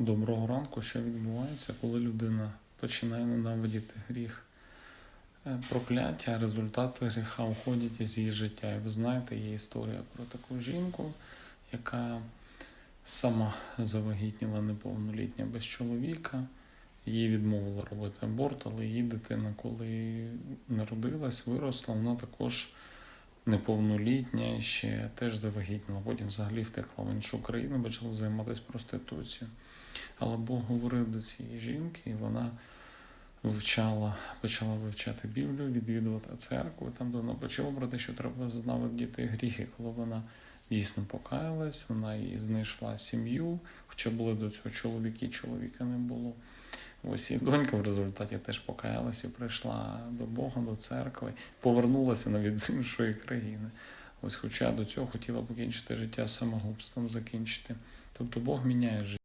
Доброго ранку, що відбувається, коли людина починає ненавидіти гріх. Е, Прокляття, результати гріха уходять із її життя. І ви знаєте, є історія про таку жінку, яка сама завагітніла неповнолітня без чоловіка. Їй відмовили робити аборт, але її дитина, коли народилась, виросла, вона також неповнолітня і ще теж завагітніла. Потім взагалі втекла в іншу країну, почала займатися проституцією. Але Бог говорив до цієї жінки, і вона вивчала, почала вивчати Біблію, відвідувати церкву, там де вона почула про те, що треба знавидіти гріхи, коли вона дійсно покаялась, вона і знайшла сім'ю, хоча були до цього чоловіки, чоловіка не було. Ось і донька в результаті теж покаялася, прийшла до Бога, до церкви, повернулася навіть з іншої країни. Ось, хоча до цього хотіла покінчити життя самогубством закінчити. Тобто Бог міняє життя.